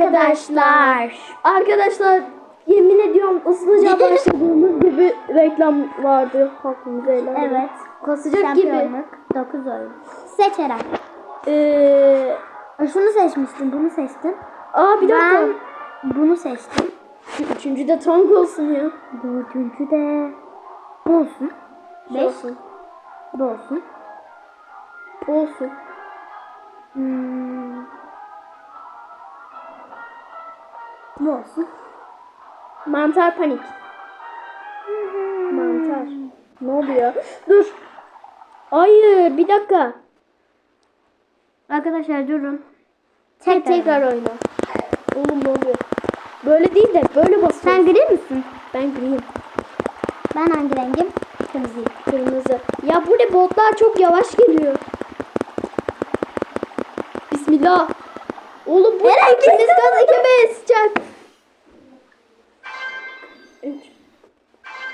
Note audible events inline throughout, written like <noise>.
arkadaşlar. Arkadaşlar yemin ediyorum ıslıca <laughs> başladığımız gibi reklam vardı hakkımıza helal. Evet. Kasacak gibi. Şampiyonluk 9 oyun. Seç Eren. Ee, Şunu seçmiştin, bunu seçtin. aa bir dakika. Ben bunu seçtim. Üçüncü de tank olsun ya. Dördüncü de bu olsun. Beş. Olsun. Bu olsun. Olsun. Hmm. Bu olsun. Mantar panik. Mantar. Ne oluyor? Dur. Hayır bir dakika. Arkadaşlar durun. Tek tekrar oyna. Oğlum ne oluyor? Böyle değil de böyle basıyorsun. Sen gri misin? Ben griyim. Ben hangi rengim? Kırmızıyım. Kırmızı. Ya bu ne botlar çok yavaş geliyor. Bismillah. Oğlum bu ne? İkimiz gaz ikimiz sıcak. Üç.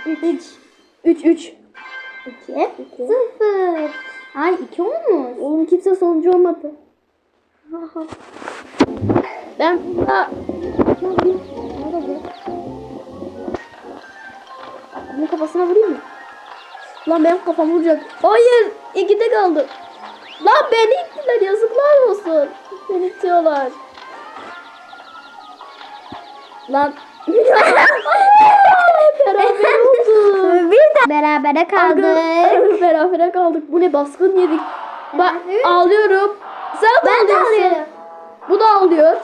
Üç. Üç. Üç. İki. Sıfır. Ay iki olmuş. Oğlum kimse sonuncu olmadı. ben burada... Bunun kafasına vurayım mı? Lan benim kafam vuracak. Hayır! ikide kaldım. Lan beni ittiler yazıklar olsun. Beni itiyorlar. Lan. Beraber <laughs> oldu. Bir de berabere kaldık. <laughs> Kaldık. Beraber kaldık. Bu ne baskın yedik. Bak ağlıyorum. Sen de Ben de ağlıyorsun. ağlıyorum. Bu da ağlıyor.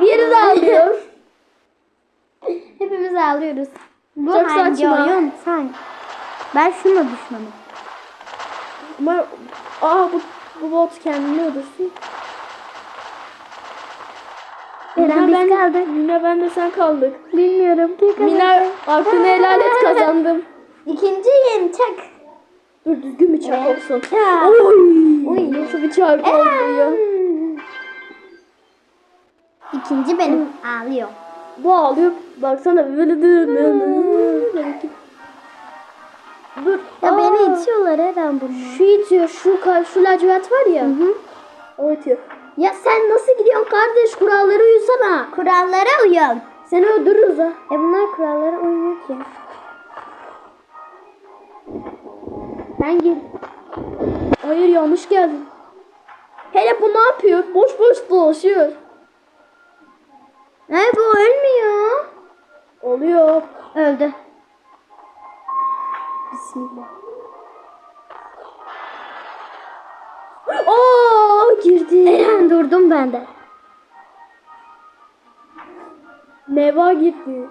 Diğeri de ağlıyor. <laughs> Hepimiz ağlıyoruz. Bu Çok hangi saçma. oyun? Sen. Ben şununla düşmanım. Ama aa bu, bu bot kendini öldürsün. Eren biz ben, kaldık. Mina ben de sen kaldık. Bilmiyorum ki. Mina hakkını helal et kazandım. İkinciyim çak. Dur düzgün bir çark olsun. Ya. Oy. Oy. Nasıl bir çark oldu ya. İkinci benim. Ağlıyor. Bu ağlıyor. Baksana böyle dur. Ya Aa, beni itiyorlar Eren bunlar. Şu itiyor. Şu, ka- şu lacivert var ya. Hı. O itiyor. Ya sen nasıl gidiyorsun kardeş? Kurallara uysana. Kurallara uyun. Seni öldürürüz ha. E bunlar kurallara uymuyor ki. Ben gel. Hayır yanlış geldim. Hele bu ne yapıyor? Boş boş dolaşıyor. E bu ölmüyor. Oluyor. Öldü. Bismillah. Oo girdi. Durdum ben de. Neva girdi.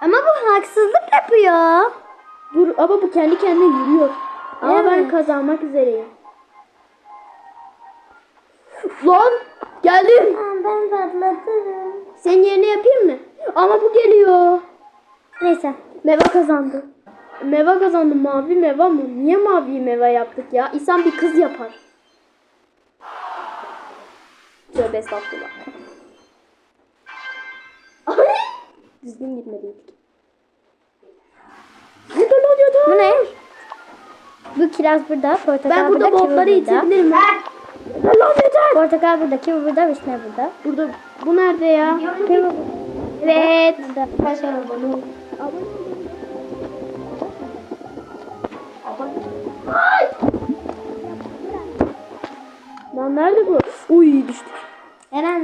Ama bu haksızlık yapıyor. Dur ama bu kendi kendine yürüyor. Ama ben Evet. kazanmak üzereyim. Lan geldim. Aa, Ben patlatırım. Senin yerine yapayım mı? Ama bu geliyor. Neyse. Meva kazandı. Meva kazandı. Mavi meva mı? Niye mavi meva yaptık ya? İnsan bir kız yapar. Tövbe estağfurullah. Ay! Düzgün gitmeliydik. Ne oluyordu? Bu ne? Bu kiraz burada, portakal Ben burada botları burada. itebilirim. Lan yeter. Portakal burada, kivi burada, vişne burada. Burada bu nerede ya? Kivi Evet. burada. Başka Lan nerede bu? Uy düştük. Eren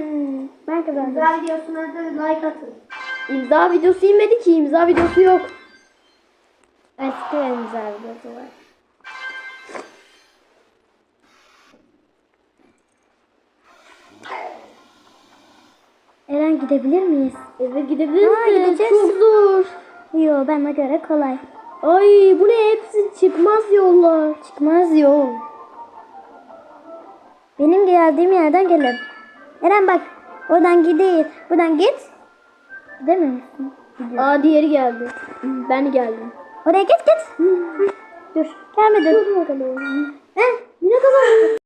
ben kazandım. videosuna da like atın. İmza videosu inmedi ki imza videosu yok. Eski güzel bir var. Eren gidebilir miyiz? Eve de gideceğiz. çok zor. Yo bana göre kolay. Ay bu ne hepsi çıkmaz yollar. Çıkmaz yol. Benim geldiğim yerden gelin. Eren bak oradan gidiyor. Buradan git. Gidemiyor musun? Gidiyor. Aa diğeri geldi. Ben geldim. Oraya git git. Dur. Gelmedin. Dur bakalım. Heh. Yine kazandım.